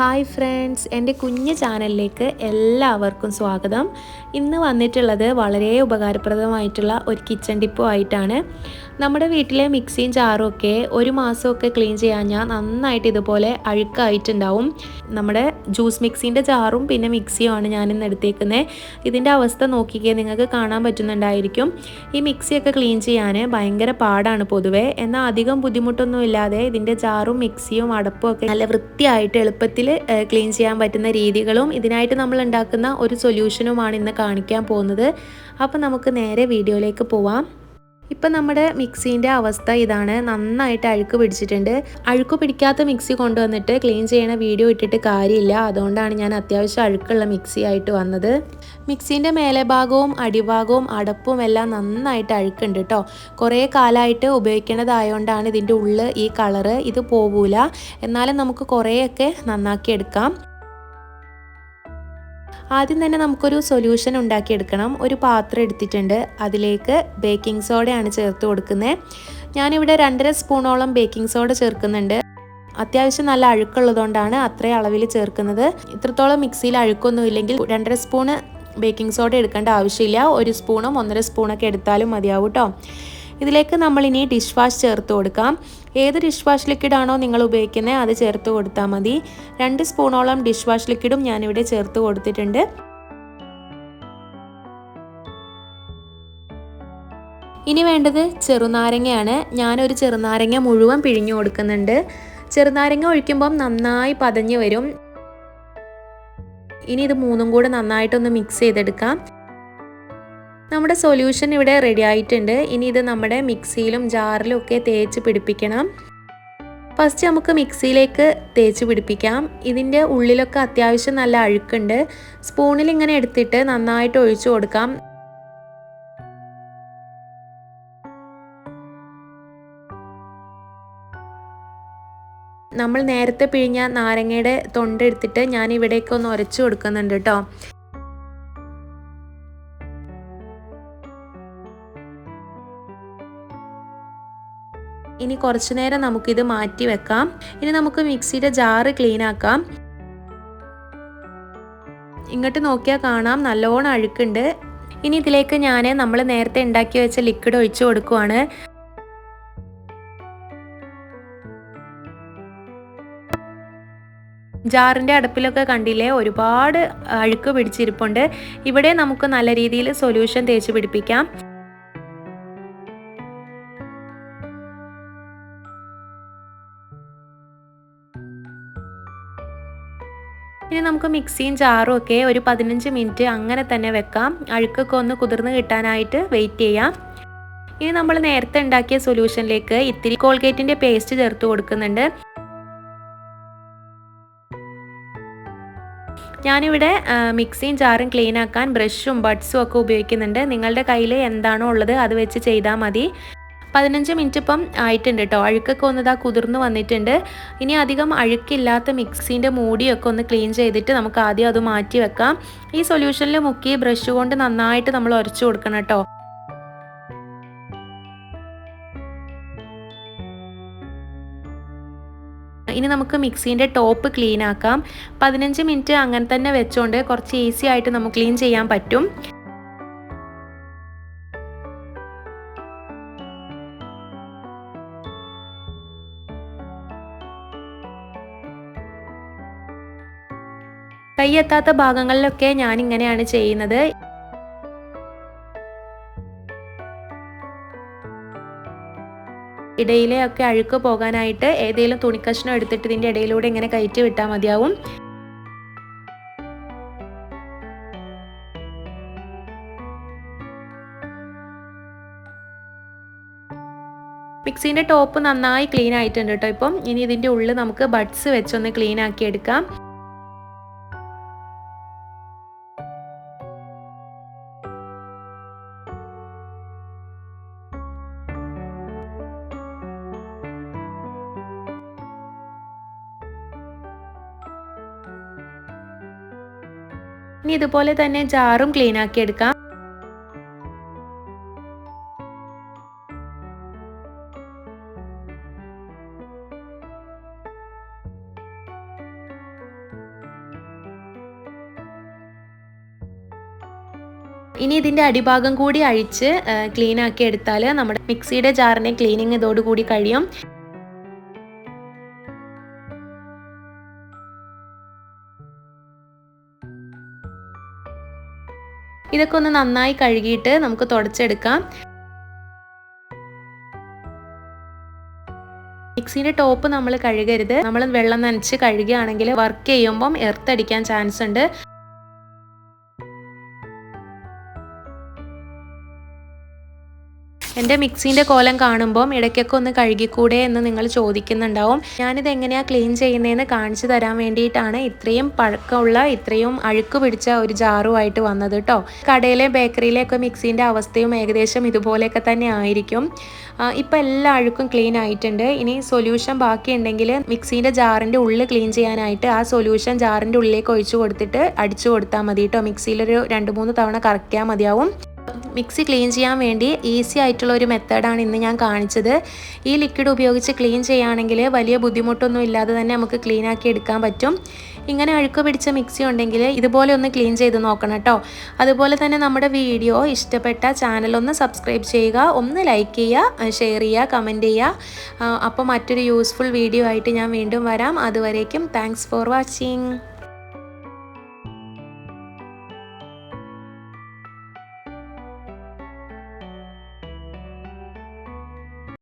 Hi friends എന്റെ കുഞ്ഞ് ചാനലിലേക്ക് എല്ലാവർക്കും സ്വാഗതം. ഇന്ന് വന്നിട്ടുള്ളത് വളരെ ഉപകാരപ്രദമായിട്ടുള്ള ഒരു കിച്ചൺ ടിപ്പും ആയിട്ടാണ് നമ്മുടെ വീട്ടിലെ മിക്സിയും ജാറും ഒക്കെ ഒരു മാസമൊക്കെ ക്ലീൻ ചെയ്യാൻ ഞാൻ നന്നായിട്ട് ഇതുപോലെ അഴുക്കായിട്ടുണ്ടാവും. നമ്മുടെ ജ്യൂസ് മിക്സിന്റെ ജാറും പിന്നെ മിക്സിയുമാണ് ഞാനിന്ന് എടുത്തേക്കുന്നത് ഇതിന്റെ അവസ്ഥ നോക്കിക്കേ നിങ്ങൾക്ക് കാണാൻ പറ്റുന്നുണ്ടായിരിക്കും. ഈ മിക്സിയൊക്കെ ക്ലീൻ ചെയ്യാൻ ഭയങ്കര പാടാണ് പൊതുവേ. എന്നാൽ അധികം ബുദ്ധിമുട്ടൊന്നും ഇല്ലാതെ ഇതിന്റെ ജാറും മിക്സിയും അടപ്പും ഒക്കെ നല്ല വൃത്തിയായിട്ട് എളുപ്പത്തിൽ ക്ലീൻ ചെയ്യാൻ പറ്റുന്ന രീതികളും ഇതിനായിട്ട് നമ്മൾ ഉണ്ടാക്കുന്ന ഒരു സൊല്യൂഷനുമാണ് ഇന്ന് കാണിക്കാൻ പോകുന്നത്. അപ്പോൾ നമുക്ക് നേരെ വീഡിയോയിലേക്ക് പോവാം. ഇപ്പം നമ്മുടെ മിക്സീന്റെ അവസ്ഥ ഇതാണ്. നന്നായിട്ട് അഴുക്ക് പിടിച്ചിട്ടുണ്ട്. അഴുക്ക് പിടിക്കാത്ത മിക്സി കൊണ്ടുവന്നിട്ട് ക്ലീൻ ചെയ്യണ വീഡിയോ ഇട്ടിട്ട് കാര്യമില്ല. അതുകൊണ്ടാണ് ഞാൻ അത്യാവശ്യം അഴുക്കുള്ള മിക്സി ആയിട്ട് വന്നത്. മിക്സീന്റെ മേലെ ഭാഗവും അടിഭാഗവും അടപ്പും എല്ലാം നന്നായിട്ട് അഴുക്കുണ്ട് കേട്ടോ കുറേ കാലമായിട്ട് ഉപയോഗിക്കണതായതുകൊണ്ടാണ് ഇതിന്റെ ഉള്ളിൽ ഈ കളറ്. ഇത് പോകൂല എന്നാലും നമുക്ക് കുറേയൊക്കെ നന്നാക്കി എടുക്കാം ആദ്യം തന്നെ നമുക്കൊരു സൊല്യൂഷൻ ഉണ്ടാക്കിയെടുക്കണം. ഒരു പാത്രം എടുത്തിട്ടുണ്ട്. അതിലേക്ക് ബേക്കിംഗ് സോഡയാണ് ചേർത്ത് കൊടുക്കുന്നത്. ഞാനിവിടെ രണ്ടര സ്പൂണോളം ബേക്കിംഗ് സോഡ ചേർക്കുന്നുണ്ട്. അത്യാവശ്യം നല്ല അഴുക്കുള്ളതുകൊണ്ടാണ് അത്രയും അളവിൽ ചേർക്കുന്നത്. ഇത്രത്തോളം മിക്സിയിൽ അഴുക്കൊന്നും ഇല്ലെങ്കിൽ രണ്ടര സ്പൂണ് ബേക്കിംഗ് സോഡ എടുക്കേണ്ട ആവശ്യമില്ല. ഒരു സ്പൂണും ഒന്നര സ്പൂണൊക്കെ എടുത്താലും മതിയാവും കേട്ടോ ഇതിലേക്ക് നമ്മൾ ഇനി ഡിഷ് വാഷ് ചേർത്ത് കൊടുക്കാം. ഏത് ഡിഷ് വാഷ് ലിക്വിഡാണോ നിങ്ങൾ ഉപയോഗിക്കുന്നത് അത് ചേർത്ത് കൊടുത്താൽ മതി. രണ്ട് സ്പൂണോളം ഡിഷ് വാഷ് ലിക്വിഡും ഞാനിവിടെ ചേർത്ത് കൊടുത്തിട്ടുണ്ട്. ഇനി വേണ്ടത് ചെറുനാരങ്ങയാണ്. ഞാനൊരു ചെറുനാരങ്ങ മുഴുവൻ പിഴിഞ്ഞു കൊടുക്കുന്നുണ്ട്. ചെറുനാരങ്ങ ഒഴിക്കുമ്പം നന്നായി പതഞ്ഞു വരും. ഇനി ഇത് മൂന്നും കൂടെ നന്നായിട്ടൊന്ന് മിക്സ് ചെയ്തെടുക്കാം. നമ്മുടെ സൊല്യൂഷൻ ഇവിടെ റെഡി ആയിട്ടുണ്ട്. ഇനി ഇത് നമ്മുടെ മിക്സിയിലും ജാറിലും ഒക്കെ തേച്ച് പിടിപ്പിക്കണം. ഫസ്റ്റ് നമുക്ക് മിക്സിയിലേക്ക് തേച്ച് പിടിപ്പിക്കാം. ഇതിന്റെ ഉള്ളിലൊക്കെ അത്യാവശ്യം നല്ല അഴുക്കുണ്ട്. സ്പൂണിൽ ഇങ്ങനെ എടുത്തിട്ട് നന്നായിട്ട് ഒഴിച്ചു കൊടുക്കാം. നമ്മൾ നേരത്തെ പിഴിഞ്ഞ നാരങ്ങയുടെ തൊണ്ടെടുത്തിട്ട് ഞാൻ ഇവിടേക്ക് ഒന്ന് ഉരച്ചു കൊടുക്കുന്നുണ്ട് കേട്ടോ. ഇനി കുറച്ചു നേരം നമുക്കിത് മാറ്റി വെക്കാം. ഇനി നമുക്ക് മിക്സിയുടെ ജാറ് ക്ലീൻ ആക്കാം. ഇങ്ങോട്ട് നോക്കിയാൽ കാണാം നല്ലോണം അഴുക്കുണ്ട്. ഇനി ഇതിലേക്ക് ഞാൻ നമ്മൾ നേരത്തെ ഉണ്ടാക്കി വെച്ച ലിക്വിഡ് ഒഴിച്ചു കൊടുക്കുവാണ്. ജാറിന്റെ അടുപ്പിലൊക്കെ കണ്ടില്ലേ ഒരുപാട് അഴുക്ക് പിടിച്ചിരിപ്പുണ്ട്. ഇവിടെ നമുക്ക് നല്ല രീതിയിൽ സൊല്യൂഷൻ തേച്ച് പിടിപ്പിക്കാം. ഇനി നമുക്ക് മിക്സിയും ജാറും ഒക്കെ ഒരു പതിനഞ്ച് മിനിറ്റ് അങ്ങനെ തന്നെ വെക്കാം. അഴുക്കൊക്കെ ഒന്ന് കുതിർന്ന് കിട്ടാനായിട്ട് വെയിറ്റ് ചെയ്യാം. ഇനി നമ്മൾ നേരത്തെ ഉണ്ടാക്കിയ സൊല്യൂഷനിലേക്ക് ഇത്തിരി കോൾഗേറ്റിന്റെ പേസ്റ്റ് ചേർത്ത് കൊടുക്കുന്നുണ്ട്. ഞാനിവിടെ മിക്സിയും ജാറും ക്ലീൻ ആക്കാൻ ബ്രഷും ബഡ്സും ഒക്കെ ഉപയോഗിക്കുന്നുണ്ട്. നിങ്ങളുടെ കയ്യിൽ എന്താണോ ഉള്ളത് അത് വെച്ച് ചെയ്താൽ മതി. പതിനഞ്ച് മിനിറ്റ് ഇപ്പം ആയിട്ടുണ്ട് കേട്ടോ അഴുക്കൊക്കെ ഒന്ന് ഇതാ കുതിർന്ന് വന്നിട്ടുണ്ട്. ഇനി അധികം അഴുക്കില്ലാത്ത മിക്സിന്റെ മൂടിയൊക്കെ ഒന്ന് ക്ലീൻ ചെയ്തിട്ട് നമുക്ക് ആദ്യം അത് മാറ്റി വെക്കാം. ഈ സൊല്യൂഷനിൽ മുക്കി ബ്രഷ് കൊണ്ട് നന്നായിട്ട് നമ്മൾ ഉരച്ചു കൊടുക്കണം കേട്ടോ ഇനി നമുക്ക് മിക്സീന്റെ ടോപ്പ് ക്ലീൻ ആക്കാം. പതിനഞ്ച് മിനിറ്റ് അങ്ങനെ തന്നെ വെച്ചുകൊണ്ട് കുറച്ച് ഈസി ആയിട്ട് നമുക്ക് ക്ലീൻ ചെയ്യാൻ പറ്റും. കൈയെത്താത്ത ഭാഗങ്ങളിലൊക്കെ ഞാൻ ഇങ്ങനെയാണ് ചെയ്യുന്നത്. ഇടയിലെ ഒക്കെ അഴുക്ക് പോകാനായിട്ട് ഏതെങ്കിലും തുണിക്കഷ്ണം എടുത്തിട്ട് ഇതിന്റെ ഇടയിലൂടെ ഇങ്ങനെ കയറ്റി വിട്ടാൽ മതിയാവും. മിക്സീന്റെ ടോപ്പ് നന്നായി ക്ലീൻ ആയിട്ടുണ്ട് കേട്ടോ ഇപ്പം. ഇനി ഇതിന്റെ ഉള്ളിൽ നമുക്ക് ബഡ്സ് വെച്ചൊന്ന് ക്ലീൻ ആക്കി എടുക്കാം. ഇനി ഇതുപോലെ തന്നെ ജാറും ക്ലീൻ ആക്കി എടുക്കാം. ഇനി ഇതിന്റെ അടിഭാഗം കൂടി അഴിച്ച് ക്ലീൻ ആക്കി എടുത്താൽ നമ്മുടെ മിക്സിയുടെ ജാറിനെ ക്ലീനിങ് ഇതോടുകൂടി കഴിയും. ഇതൊക്കെ ഒന്ന് നന്നായി കഴുകിയിട്ട് നമുക്ക് തുടച്ചെടുക്കാം. മിക്സിന്റെ ടോപ്പ് നമ്മൾ കഴുകരുത്. നമ്മൾ വെള്ളം നനച്ച് കഴുകുകയാണെങ്കിൽ വർക്ക് ചെയ്യുമ്പം എർത്തടിക്കാൻ ചാൻസ് ഉണ്ട്. എന്റെ മിക്സീന്റെ കോലം കാണുമ്പം ഇടയ്ക്കൊക്കെ ഒന്ന് കഴുകിക്കൂടെ എന്ന് നിങ്ങൾ ചോദിക്കുന്നുണ്ടാവും. ഞാനിത് എങ്ങനെയാണ് ക്ലീൻ ചെയ്യുന്നതെന്ന് കാണിച്ചു തരാൻ വേണ്ടിയിട്ടാണ് ഇത്രയും പഴക്കമുള്ള ഇത്രയും അഴുക്ക് പിടിച്ച ഒരു ജാറുമായിട്ട് വന്നത് കേട്ടോ കടയിലെ ബേക്കറിയിലെയൊക്കെ മിക്സീന്റെ അവസ്ഥയും ഏകദേശം ഇതുപോലെയൊക്കെ തന്നെ ആയിരിക്കും. ഇപ്പം എല്ലാ അഴുക്കും ക്ലീൻ ആയിട്ടുണ്ട്. ഇനി സൊല്യൂഷൻ ബാക്കിയുണ്ടെങ്കിൽ മിക്സീന്റെ ജാറിന്റെ ഉള്ളിൽ ക്ലീൻ ചെയ്യാനായിട്ട് ആ സൊല്യൂഷൻ ജാറിന്റെ ഉള്ളിലേക്ക് ഒഴിച്ചു കൊടുത്തിട്ട് അടിച്ചു കൊടുത്താൽ മതി കേട്ടോ മിക്സിയിലൊരു രണ്ട് മൂന്ന് തവണ കറക്കിയാൽ മതിയാവും. മിക്സി ക്ലീൻ ചെയ്യാൻ വേണ്ടി ഈസി ആയിട്ടുള്ള ഒരു മെത്തേഡാണ് ഇന്ന് ഞാൻ കാണിച്ചത്. ഈ ലിക്വിഡ് ഉപയോഗിച്ച് ക്ലീൻ ചെയ്യുകയാണെങ്കിൽ വലിയ ബുദ്ധിമുട്ടൊന്നും ഇല്ലാതെ തന്നെ നമുക്ക് ക്ലീൻ ആക്കി എടുക്കാൻ പറ്റും. ഇങ്ങനെ അഴുക്ക് പിടിച്ച മിക്സി ഉണ്ടെങ്കിൽ ഇതുപോലെ ഒന്ന് ക്ലീൻ ചെയ്ത് നോക്കണം കേട്ടോ. അതുപോലെ തന്നെ നമ്മുടെ വീഡിയോ ഇഷ്ടപ്പെട്ട ചാനൽ ഒന്ന് സബ്സ്ക്രൈബ് ചെയ്യുക ഒന്ന് ലൈക്ക് ചെയ്യുക ഷെയർ ചെയ്യുക കമന്റ് ചെയ്യുക. അപ്പോൾ മറ്റൊരു യൂസ്ഫുൾ വീഡിയോ ആയിട്ട് ഞാൻ വീണ്ടും വരാം. അതുവരേക്കും താങ്ക്സ് ഫോർ വാച്ചിങ്